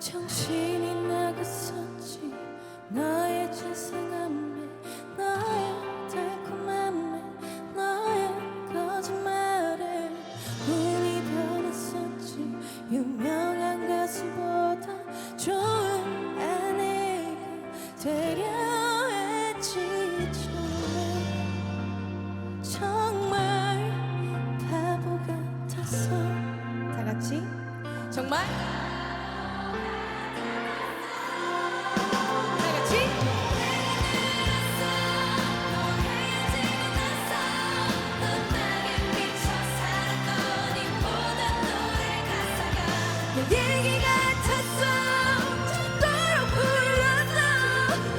정신이 나갔었지. 나의 죄송함에 나의 달콤함에 나의 거짓말에 운이 변했었지. 유명한 가수보다 좋은 아내가 되려 했지. 정말 정말 바보 같았어 다 같이? 정말? 얘기 같았어. 죽도록 불렀어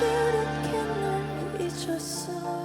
그렇게 널 잊었어